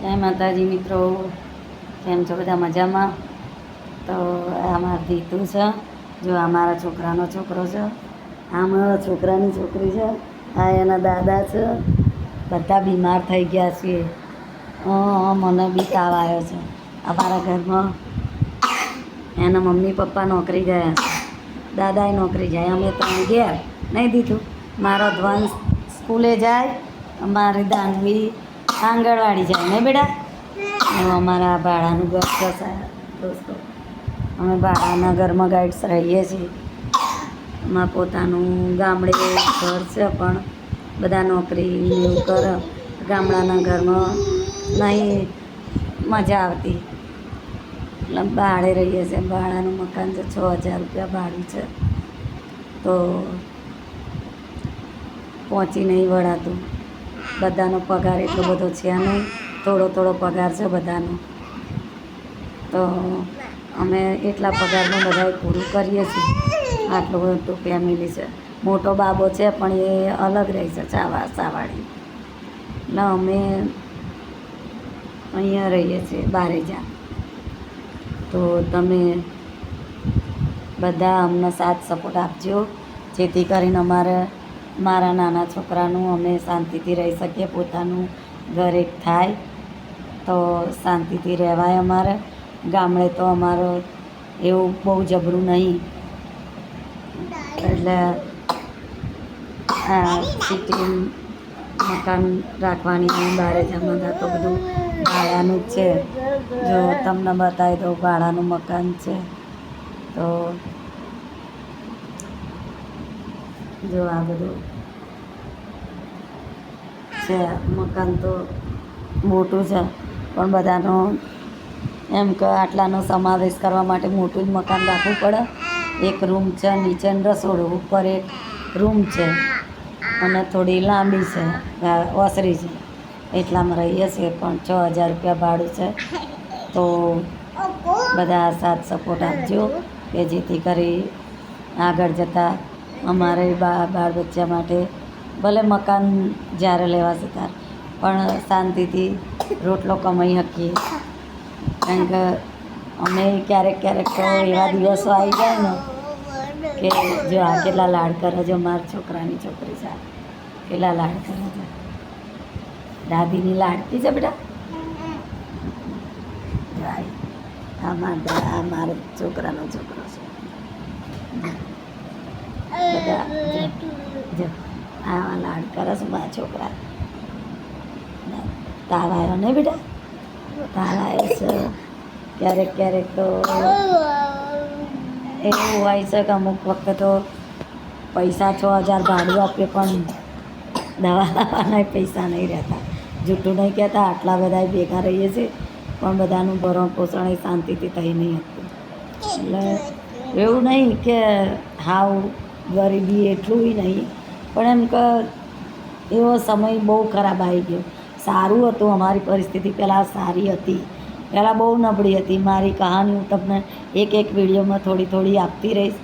જય માતાજી મિત્રો. કેમ છો બધા મજામાં? તો આ મારા દીતુ છે. જો આ મારા છોકરાનો છોકરો છે. આ મારા છોકરાની છોકરી છે. આ એના દાદા છે. બધા બીમાર થઈ ગયા છીએ હં મને બી તાવ આવ્યો છે. અમારા ઘરમાં એના મમ્મી પપ્પા નોકરી ગયા. દાદાએ નોકરી જાય. અમે ત્રણ ગયા. નહીં દીધું. મારો ધ્વંસ સ્કૂલે જાય. અમારી દાનવી આંગણવાડી જાય ને બેટા? અમારા ભાડાનું ઘર છે દોસ્તો. અમે ભાડાના ઘરમાં ગાઈડ્સ રહીએ છીએ. અમારા પોતાનું ગામડે ઘર છે પણ બધા નોકરી કરે. ગામડાના ઘરમાં નહીં મજા આવતી. એટલે ભાડે રહીએ છીએ. ભાડાનું મકાન છે છ હજાર રૂપિયા ભાડું છે. તો પહોંચી નહીં વળાતું. બધાનો પગાર એટલો બધો છે નહીં થોડો થોડો પગાર છે બધાનો. તો અમે એટલા પગારમાં બધાએ પૂરું કરીએ છીએ. આટલું બધું ફેમિલી છે. મોટો બાબો છે પણ એ અલગ રહે છે ચાવા સાવાળી એટલે અમે અહીંયા રહીએ છીએ, બારે બારેજા તો તમે બધા અમને સાથ સપોર્ટ આપજો. જેથી કરીને અમારે મારા નાના છોકરાનું અમે શાંતિથી રહી શકીએ, પોતાનું ઘર થાય તો શાંતિથી રહેવાય અમારે. ગામડે તો અમારો એવું બહુ જબરું નહીં. એટલે સિટી મકાન રાખવાની બારે જમાતા તો બધું ભાડાનું જ છે. જો તમને બતાવી દઉં ભાડાનું મકાન છે. તો જો આ બધું છે, મકાન તો મોટું છે, પણ બધાનો એમ કે આટલાનો સમાવેશ કરવા માટે મોટું જ મકાન રાખવું પડે. એક રૂમ છે નીચે રસોડું, ઉપર એક રૂમ છે, અને થોડી લાંબી છે ઓસરી છે. એટલામાં રહીએ છીએ, પણ છ હજાર રૂપિયા ભાડું છે. તો બધા સાથ સપોર્ટ આપજો, કે જેથી કરી આગળ જતાં અમારે બા, બાળ બચ્ચા માટે ભલે મકાન જ્યારે લેવાશે ત્યારે પણ શાંતિથી રોટલો કમાઈ શકીએ. કારણ કે અમે ક્યારેક ક્યારેક તો એવા દિવસો આવી જાય ને કે જો આ કેટલા લાડ કરે જો મારા છોકરાની છોકરી છે કેટલા લાડ કરે છે દાદીની લાડકી છે બેટા? આ મારો છોકરાનો છોકરો છે. બધા, જો લાડ કરસ મારા છોકરા. તાવ આવ્યો ને બેટા? તાવ આવ્યો છે. ક્યારેક ક્યારેક તો એવું હોય છે કે અમુક વખતે તો પૈસા છ હજાર ભાડું આપીએ, પણ દવા લાવવાના પૈસા નહીં રહેતા. જૂઠું નહીં કહેતા, આટલા બધા ભેગા રહીએ છીએ, પણ બધાનું ભરણ પોષણ એ શાંતિથી થઈ નહીં હતું એટલે એવું નહીં કે હાવ ગરીબી એટલું નહીં. પણ એમ કે એવો સમય બહુ ખરાબ આવી ગયો. સારું હતું અમારી પરિસ્થિતિ, પહેલાં સારી હતી. પહેલાં બહુ નબળી હતી. મારી કહાની હું તમને એક એક વિડીયોમાં થોડી થોડી આપતી રહીશ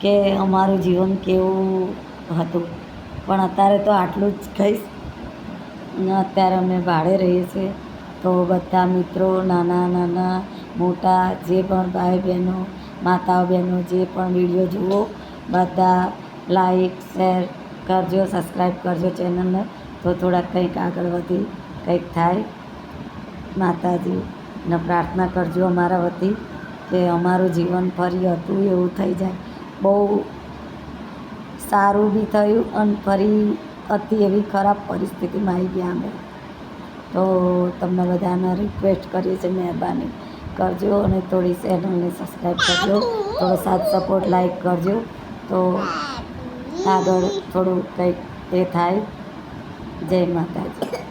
કે અમારું જીવન કેવું હતું. પણ અત્યારે તો આટલું જ કહીશ. અને અત્યારે અમે ભાડે રહીએ છીએ. તો બધા મિત્રો, નાના નાના, મોટા, જે પણ ભાઈ બહેનો માતાઓ બહેનો જે પણ વીડિયો જુઓ બધા લાઈક શેર કરજો સબસ્ક્રાઈબ કરજો ચેનલને તો થોડાક કંઈક આગળ વધી, કંઈક થાય. માતાજીને પ્રાર્થના કરજો અમારા વતી કે અમારું જીવન ફરી હતું, એવું થઈ જાય. બહુ સારું બી થયું અને ફરી હતી એવી ખરાબ પરિસ્થિતિમાં આવી ગયા અમે. તો તમને બધાને રિક્વેસ્ટ કરીએ છીએ મહેરબાની. કરજો અને થોડી ચેનલને સબસ્ક્રાઈબ કરજો. થોડો સાથ સપોર્ટ લાઈક કરજો. તો આગળ થોડું કંઈક એ થાય. જય માતાજી.